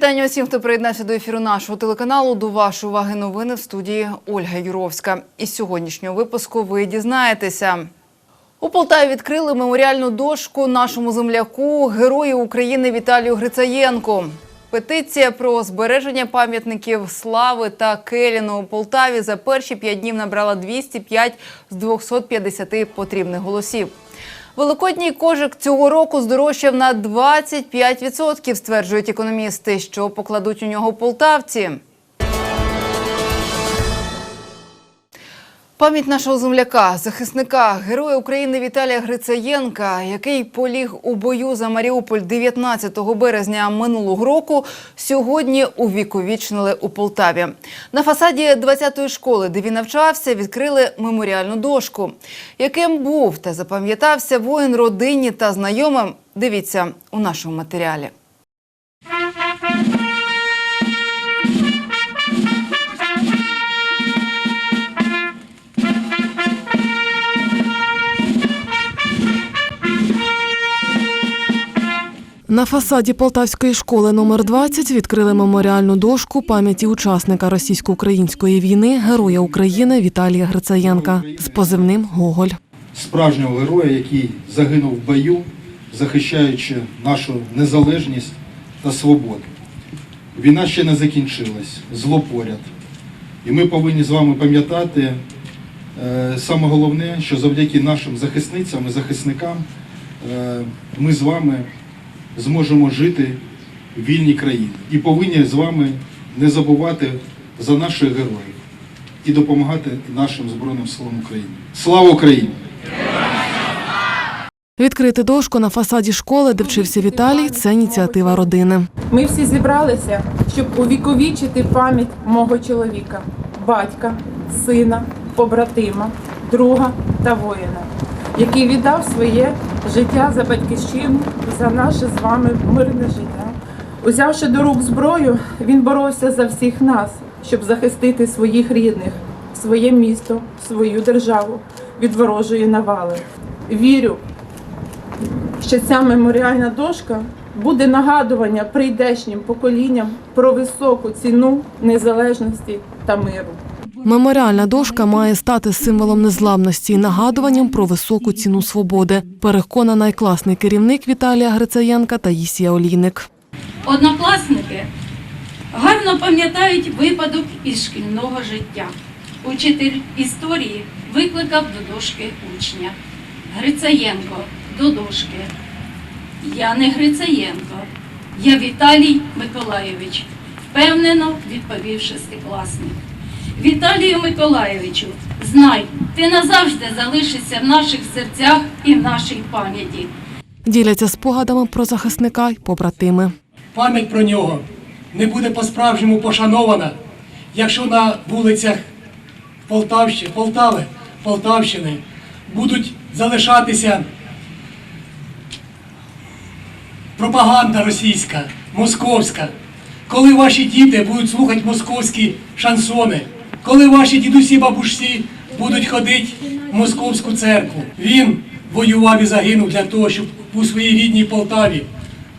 Вітання усім, хто приєднався до ефіру нашого телеканалу. До вашої уваги новини в студії Ольга Юровська. Із сьогоднішнього випуску ви дізнаєтеся. У Полтаві відкрили меморіальну дошку нашому земляку, герою України Віталію Грицаєнку. Петиція про збереження пам'ятників слави та Келіну у Полтаві за перші п'ять днів набрала 205 з 250 потрібних голосів. Великодній кожик цього року здорожчав на 25%, стверджують економісти, що покладуть у нього полтавці. Пам'ять нашого земляка, захисника, героя України Віталія Грицаєнка, який поліг у бою за Маріуполь 19 березня минулого року, сьогодні увіковічнили у Полтаві. На фасаді 20-ї школи, де він навчався, відкрили меморіальну дошку. Яким був та запам'ятався воїн родині та знайомим, дивіться у нашому матеріалі. На фасаді Полтавської школи номер 20 відкрили меморіальну дошку пам'яті учасника російсько-української війни, героя України Віталія Грицаєнка з позивним Гоголь. справжнього героя, який загинув в бою, захищаючи нашу незалежність та свободу. Війна ще не закінчилась, зло поряд. І ми повинні з вами пам'ятати е, саме головне, що завдяки нашим захисницям і захисникам е, ми з вами зможемо жити в вільній країні. І повинні з вами не забувати за наших героїв і допомагати нашим Збройним силам України. Слава Україні! Відкрити дошку на фасаді школи, де вчився Віталій, це ініціатива родини. Ми всі зібралися, щоб увіковічити пам'ять мого чоловіка, батька, сина, побратима, друга та воїна, який віддав своє життя за батьківщину, за наше з вами мирне життя. Узявши до рук зброю, він боровся за всіх нас, щоб захистити своїх рідних, своє місто, свою державу від ворожої навали. Вірю, що ця меморіальна дошка буде нагадування прийдешнім поколінням про високу ціну незалежності та миру. Меморіальна дошка має стати символом незламності і нагадуванням про високу ціну свободи. Переконана й класний керівник Віталія Грицаєнка Таїсія Олійник. Однокласники гарно пам'ятають випадок із шкільного життя. Учитель історії викликав до дошки учня. Грицаєнко до дошки. Я не Грицаєнко, я Віталій Миколайович, впевнено відповів шестикласник. Віталію Миколайовичу, знай, ти назавжди залишишся в наших серцях і в нашій пам'яті. Діляться спогадами про захисника й побратими. пам'ять про нього не буде по-справжньому пошанована, якщо на вулицях Полтавщини, Полтави, Полтавщини будуть залишатися пропаганда російська, московська, коли ваші діти будуть слухати московські шансони, коли ваші дідусі бабусі будуть ходити в московську церкву. Він воював і загинув для того, щоб у своїй рідній Полтаві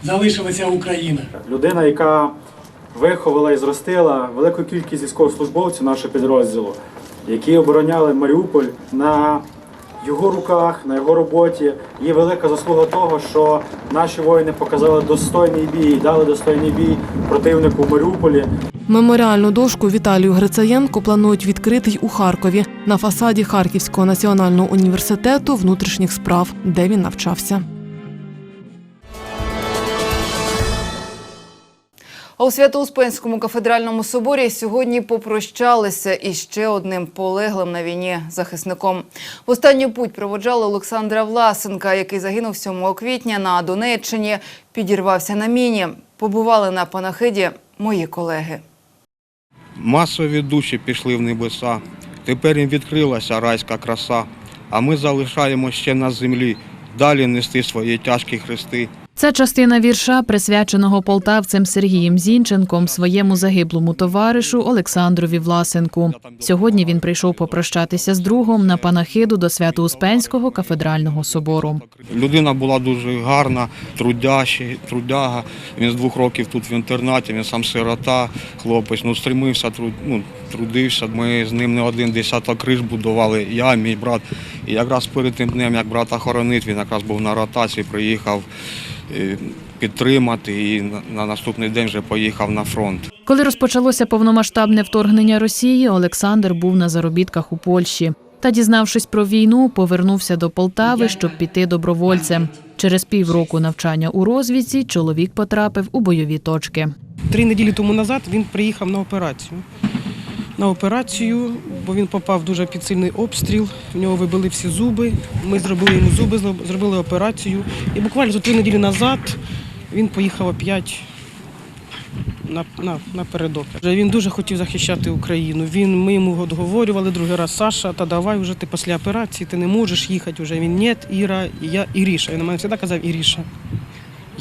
залишилася Україна. людина, яка виховала і зростила велику кількість військовослужбовців нашого підрозділу, які обороняли Маріуполь на його руках, на його роботі. Є велика заслуга того, що наші воїни показали достойний бій, дали достойний бій противнику в Маріуполі. Меморіальну дошку Віталію Грицаєнку планують відкрити й у Харкові на фасаді Харківського національного університету внутрішніх справ, де він навчався. А у Свято-Успенському кафедральному соборі сьогодні попрощалися із ще одним полеглим на війні захисником. В останню путь проводжали Олександра Власенка, який загинув 7 квітня на Донеччині, підірвався на міні. Побували на панахиді мої колеги. Масові душі пішли в небеса. Тепер їм відкрилася райська краса. А ми залишаємо ще на землі далі нести свої тяжкі хрести. Це частина вірша, присвяченого полтавцем Сергієм Зінченком своєму загиблому товаришу Олександрові Власенку. Сьогодні він прийшов попрощатися з другом на панахиду до Свято-Успенського кафедрального собору. Людина була дуже гарна, трудящий, трудяга. Він з двох років тут в інтернаті, він сам сирота, хлопець. Ну, стремився, труд, ну, трудився. Ми з ним не один десяток криш будували, я, мій брат. І якраз перед тим днем, як брата хоронить, він якраз був на ротації, приїхав підтримати і на- на наступний день вже поїхав на фронт. Коли розпочалося повномасштабне вторгнення Росії, Олександр був на заробітках у Польщі. Та, дізнавшись про війну, повернувся до Полтави, щоб піти добровольцем. Через півроку навчання у розвідці чоловік потрапив у бойові точки. Три неділі тому назад він приїхав на операцію. На операцію, бо він попав дуже під сильний обстріл, в нього вибили всі зуби. Ми зробили йому зуби, зробили операцію. І буквально за три неділі назад він поїхав опять на, на, напередок. Він дуже хотів захищати Україну. Він, ми йому відговорювали другий раз, Саша, та давай вже ти після операції, ти не можеш їхати вже. Він ні, Іра, я Іріша. Він на мене завжди казав Іріша.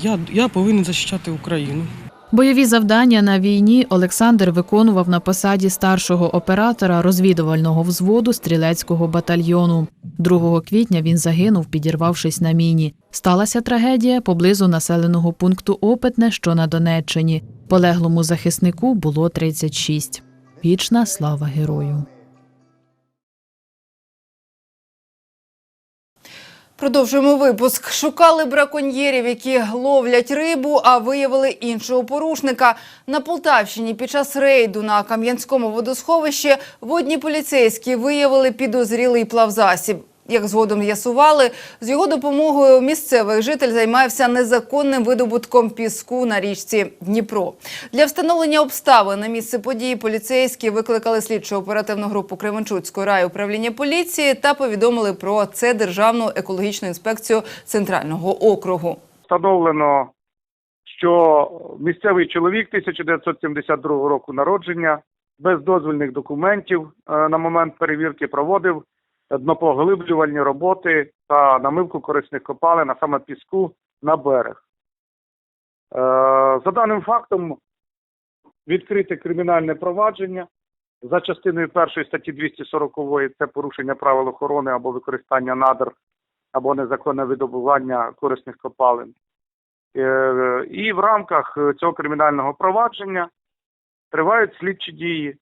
Я, я повинен захищати Україну. Бойові завдання на війні Олександр виконував на посаді старшого оператора розвідувального взводу стрілецького батальйону. 2 квітня він загинув, підірвавшись на міні. Сталася трагедія поблизу населеного пункту Опитне, що на Донеччині. Полеглому захиснику було 36. Вічна слава герою. Продовжуємо випуск. Шукали браконьєрів, які ловлять рибу, а виявили іншого порушника. На Полтавщині під час рейду на Кам'янському водосховищі водні поліцейські виявили підозрілий плавзасіб. Як згодом з'ясували, з його допомогою місцевий житель займався незаконним видобутком піску на річці Дніпро. Для встановлення обставин на місце події поліцейські викликали слідчо оперативну групу Кременчуцької райуправління поліції та повідомили про це Державну екологічну інспекцію Центрального округу. встановлено, що місцевий чоловік 1972 року народження без дозвільних документів е, на момент перевірки проводив днопоглиблювальні роботи та намивку корисних копалин, а саме піску на берег. Е, За даним фактом відкрите кримінальне провадження за частиною першої статті 240 це порушення правил охорони або використання надр або незаконне видобування корисних копалин. Е, І в рамках цього кримінального провадження тривають слідчі дії.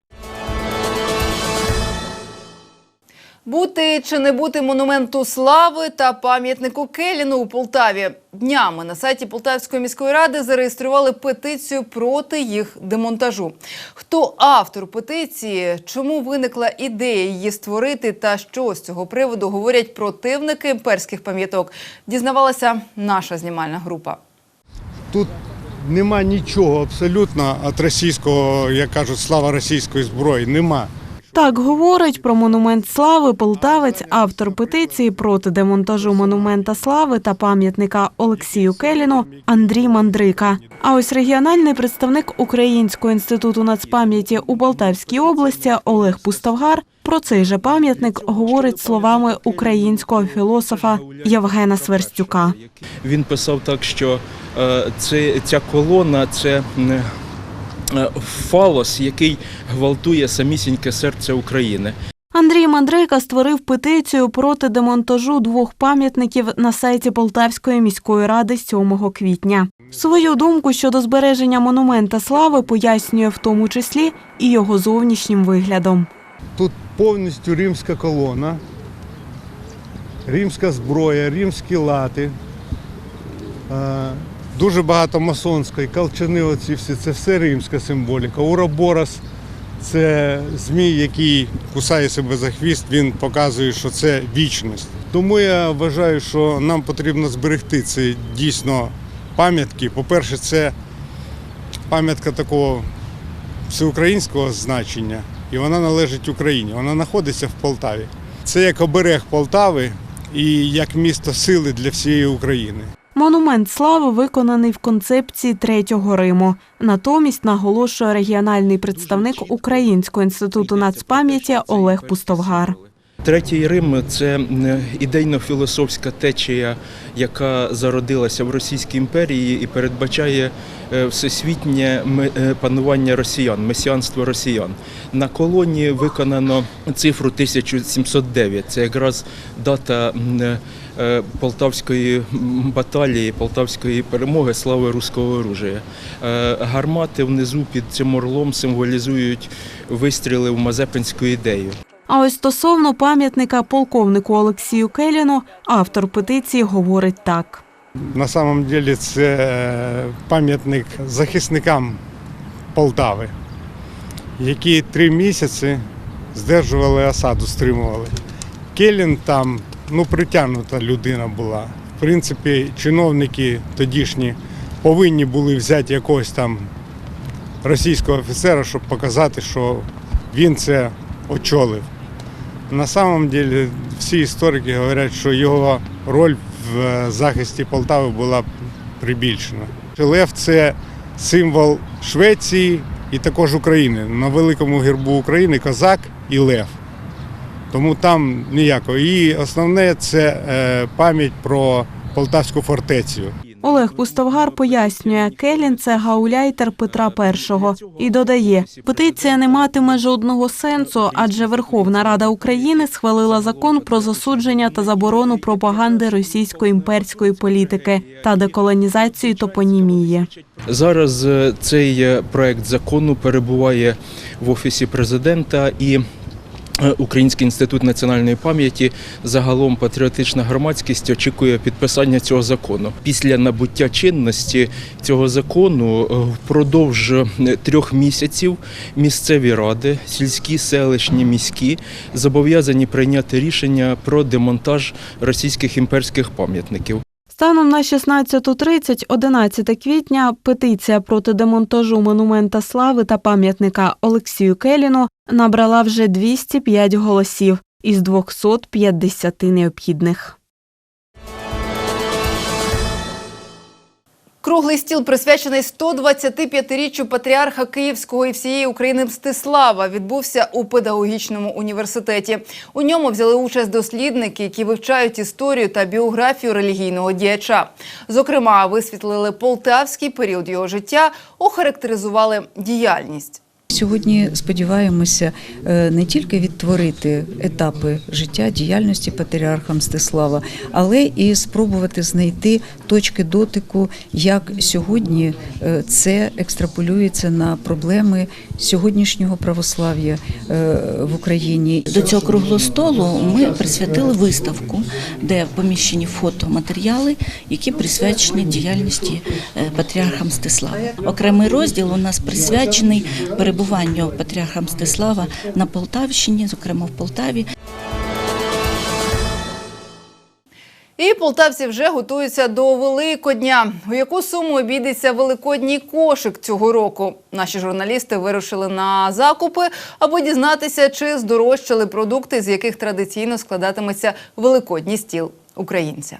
Бути чи не бути монументу слави та пам'ятнику Келіну у Полтаві днями на сайті Полтавської міської ради зареєстрували петицію проти їх демонтажу. Хто автор петиції, чому виникла ідея її створити, та що з цього приводу говорять противники імперських пам'яток, дізнавалася наша знімальна група. Тут нема нічого абсолютно від російського, як кажуть, слава російської зброї. Нема. Так говорить про монумент слави полтавець, автор петиції проти демонтажу монумента слави та пам'ятника Олексію Келіну Андрій Мандрика. А ось регіональний представник Українського інституту нацпам'яті у Полтавській області Олег Пустовгар про цей же пам'ятник говорить словами українського філософа Євгена Сверстюка. Він писав так, що е, це, ця колона це м, е, фалос, який гвалтує самісіньке серце України. Андрій Мандрейка створив петицію проти демонтажу двох пам'ятників на сайті Полтавської міської ради 7 квітня. Свою думку щодо збереження монумента слави пояснює в тому числі і його зовнішнім виглядом. Тут повністю римська колона, римська зброя, римські лати. Дуже багато масонської, колчани оці всі, це все римська символіка. Уроборос це змій, який кусає себе за хвіст, він показує, що це вічність. Тому я вважаю, що нам потрібно зберегти ці дійсно пам'ятки. По-перше, це пам'ятка такого всеукраїнського значення, і вона належить Україні. Вона знаходиться в Полтаві. Це як оберег Полтави і як місто сили для всієї України. Монумент слави виконаний в концепції третього Риму. Натомість наголошує регіональний представник Українського інституту нацпам'яті Олег Пустовгар. Третій Рим це ідейно-філософська течія, яка зародилася в Російській імперії і передбачає е, всесвітнє е, панування росіян, месіанство росіян. На колоні виконано цифру 1709. Це якраз дата е, Полтавської баталії, Полтавської перемоги, слави руського оружия. Е, Гармати внизу під цим орлом символізують вистріли в Мазепинську ідею. А ось стосовно пам'ятника полковнику Олексію Келіну, автор петиції говорить так. На самом деле це е, пам'ятник захисникам Полтави, які три місяці здержували осаду, стримували. Келін там ну, притягнута людина була. В принципі, чиновники тодішні повинні були взяти якогось там російського офіцера, щоб показати, що він це очолив. На самом деле всі історики говорять, що його роль в е, захисті Полтави була прибільшена. Лев це символ Швеції і також України. На великому гербу України козак і лев. Тому там ніякого. І основне це е, пам'ять про Полтавську фортецю. Олег Пустовгар пояснює, Келін це гауляйтер Петра І і додає, петиція не матиме жодного сенсу, адже Верховна Рада України схвалила закон про засудження та заборону пропаганди російської імперської політики та деколонізацію топонімії. Зараз е, цей е, проект закону перебуває в офісі президента і. Е, Український інститут національної пам'яті загалом патріотична громадськість очікує підписання цього закону. Після набуття чинності цього закону е, впродовж е, трьох місяців місцеві ради, сільські, селищні, міські зобов'язані прийняти рішення про демонтаж російських імперських пам'ятників. Станом на 16.30, 11 квітня, петиція проти демонтажу монумента слави та пам'ятника Олексію Келіну набрала вже 205 голосів із 250 необхідних. Круглий стіл присвячений 125-річчю патріарха Київського і всієї України Мстислава відбувся у педагогічному університеті. У ньому взяли участь дослідники, які вивчають історію та біографію релігійного діяча. Зокрема, висвітлили полтавський період його життя, охарактеризували діяльність. Сьогодні сподіваємося е, не тільки відтворити етапи життя діяльності патріарха Мстислава, але і спробувати знайти точки дотику, як сьогодні е, це екстраполюється на проблеми сьогоднішнього православ'я е, в Україні. До цього круглого столу ми присвятили виставку, де поміщені фотоматеріали, які присвячені діяльності е, патріарха Мстислава. Окремий розділ у нас присвячений перебуванню патріарха Мстислава на Полтавщині, зокрема в Полтаві. І полтавці вже готуються до Великодня. У яку суму обійдеться великодній кошик цього року? Наші журналісти вирушили на закупи, аби дізнатися, чи здорожчали продукти, з яких традиційно складатиметься великодній стіл українця.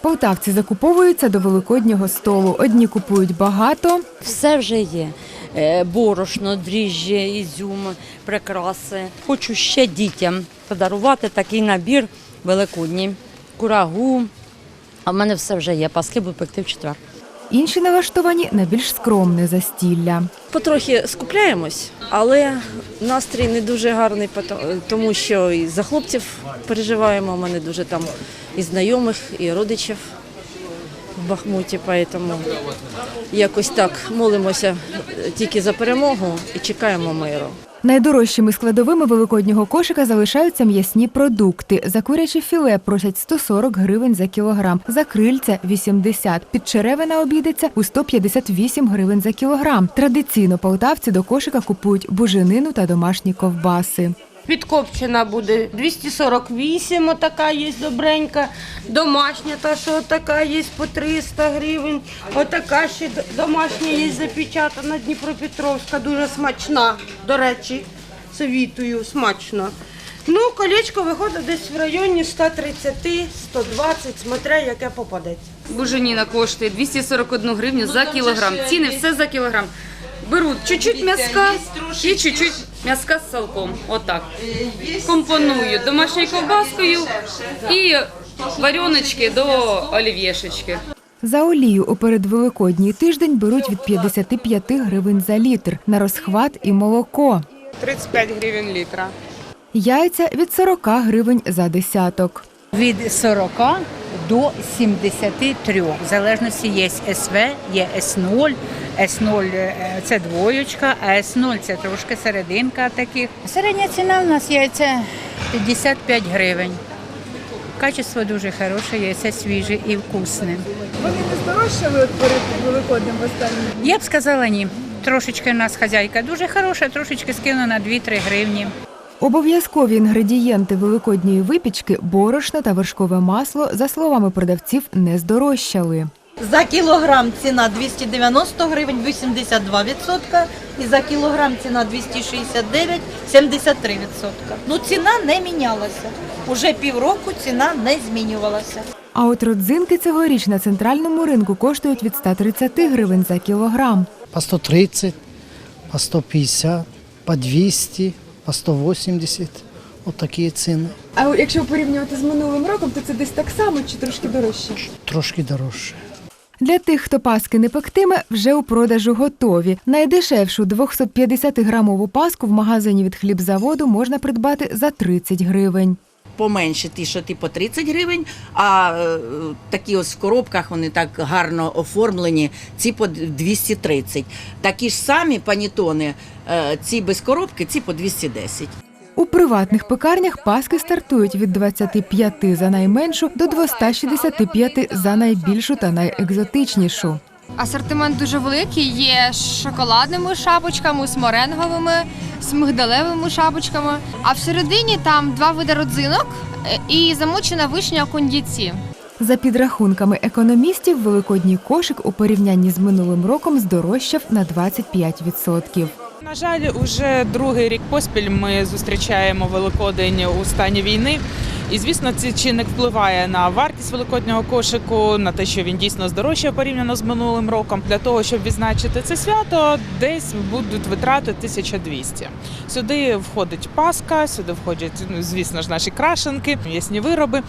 Полтавці закуповуються до великоднього столу. Одні купують багато, Все вже є. Е, Борошно, дріжджі, ізюм, прикраси. Хочу ще дітям подарувати такий набір великодній. Курагу. А в мене все вже є. Паски буду пекти в четвер. інші налаштовані на більш скромне застілля. Потрохи скупляємось, але настрій не дуже гарний, тому що і за хлопців переживаємо. У мене дуже там і знайомих, і родичів в Бахмуті, тому якось так молимося тільки за перемогу і чекаємо миру. Найдорожчими складовими великоднього кошика залишаються м'ясні продукти. За куряче філе просять 140 гривень за кілограм, за крильця – 80. Підчеревина обійдеться у 158 гривень за кілограм. Традиційно полтавці до кошика купують буженину та домашні ковбаси. Підкопчена буде 248, отака є добренька. Домашня, та що така є по 300 гривень. Отака ще домашня є запечатана Дніпропетровська, дуже смачна. До речі, совітую, смачно. Ну, колечко виходить десь в районі 130-120, смотря яке попадеться. Буженіна коштує 241 гривню за кілограм. Ціни все за кілограм. Беруть чуть-чуть м'яска і чуть-чуть М'яска з салком. Отак. Компоную домашньою ковбаскою і варенички до олів'єшечки. За олію у передвеликодній тиждень беруть від 55 гривень за літр на розхват і молоко. 35 гривень літра. Яйця від 40 гривень за десяток. Від 40 до 73. В залежності є СВ, є С0. С0 е, це двоєчка, а С0 це трошки серединка таких. Середня ціна у нас яйця 55 гривень. Качество дуже хороше, яйця свіже і вкусне. Вони не здорожчали от перед в останній? Я б сказала ні. Трошечки у нас хазяйка дуже хороша, трошечки скинула на 2-3 гривні. Обов'язкові інгредієнти великодньої випічки борошно та вершкове масло, за словами продавців, не здорожчали. За кілограм ціна 290 гривень, 82%. І за кілограм ціна 269, 73%. Ну ціна не мінялася. Уже півроку ціна не змінювалася. А от родзинки цьогоріч на центральному ринку коштують від 130 гривень за кілограм. по 130, по 150, по 200, по 180. От такі ціни. А якщо порівнювати з минулим роком, то це десь так само чи трошки дорожче? Трошки дорожче. Для тих, хто паски не пектиме, вже у продажу готові. Найдешевшу 250-грамову паску в магазині від хлібзаводу можна придбати за 30 гривень. Поменше ті, що ті по 30 гривень, а е, такі ось в коробках вони так гарно оформлені, ці по 230. Такі ж самі панітони, е, ці без коробки, ці по 210. У приватних пекарнях паски стартують від 25 за найменшу до 265 за найбільшу та найекзотичнішу. Асортимент дуже великий. Є шоколадними шапочками, з моренговими, з мигдалевими шапочками. А всередині там два види родзинок е, і замочена вишня кондіці. За підрахунками економістів, великодній кошик у порівнянні з минулим роком здорожчав на 25%. На жаль, уже другий рік поспіль ми зустрічаємо Великодень у стані війни. І звісно, цей чинник впливає на вартість великоднього кошику, на те, що він дійсно здорожчає порівняно з минулим роком. Для того, щоб відзначити це свято, десь будуть витрати 1200. Сюди входить паска, сюди входять, ну, звісно ж, наші крашенки, м'ясні вироби,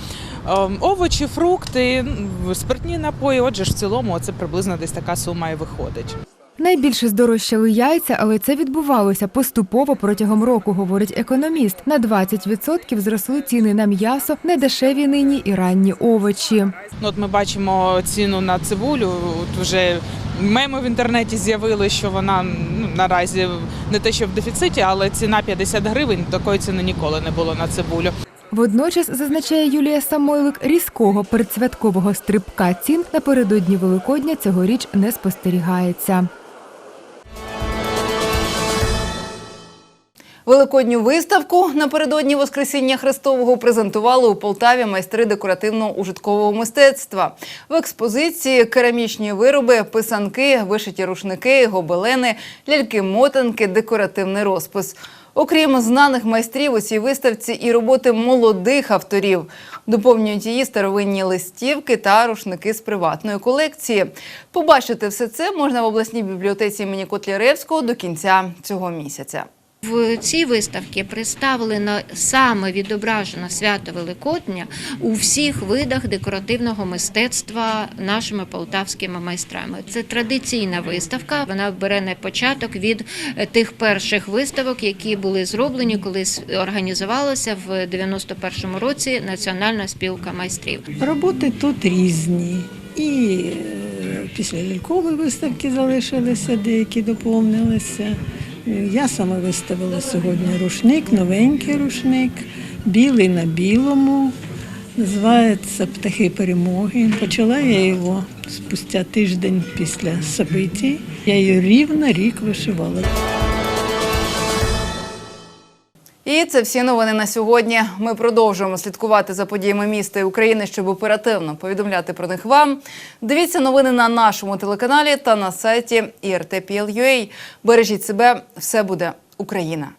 ем, овочі, фрукти, спиртні напої. Отже, ж в цілому це приблизно десь така сума і виходить. Найбільше здорожчали яйця, але це відбувалося поступово протягом року, говорить економіст. На 20% зросли ціни на м'ясо, недешеві нині і ранні овочі. Ну, от ми бачимо ціну на цибулю. От вже меми в інтернеті з'явили, що вона ну, наразі не те, що в дефіциті, але ціна 50 гривень. Такої ціни ніколи не було на цибулю. Водночас, зазначає Юлія Самойлик, різкого передсвяткового стрибка цін напередодні Великодня цьогоріч не спостерігається. Великодню виставку напередодні Воскресіння Христового презентували у Полтаві майстри декоративно-ужиткового мистецтва. В експозиції керамічні вироби, писанки, вишиті рушники, гобелени, ляльки-мотанки, декоративний розпис. Окрім знаних майстрів у цій виставці і роботи молодих авторів. Доповнюють її старовинні листівки та рушники з приватної колекції. Побачити все це можна в обласній бібліотеці імені Котляревського до кінця цього місяця. В цій виставці представлено саме відображено свято Великодня у всіх видах декоративного мистецтва нашими полтавськими майстрами. Це традиційна виставка. Вона бере на початок від е, тих перших виставок, які були зроблені, коли організувалася в 91-му році Національна спілка майстрів. Роботи тут різні. І е, після лялькової виставки залишилися, деякі доповнилися. Я сама виставила сьогодні рушник, новенький рушник, білий на білому. Називається Птахи перемоги. Почала я його спустя тиждень після событий. Я її рівно рік вишивала. І це всі новини на сьогодні. Ми продовжуємо слідкувати за подіями міста і України, щоб оперативно повідомляти про них вам. Дивіться новини на нашому телеканалі та на сайті IRT.PL.UA. Бережіть себе, все буде Україна.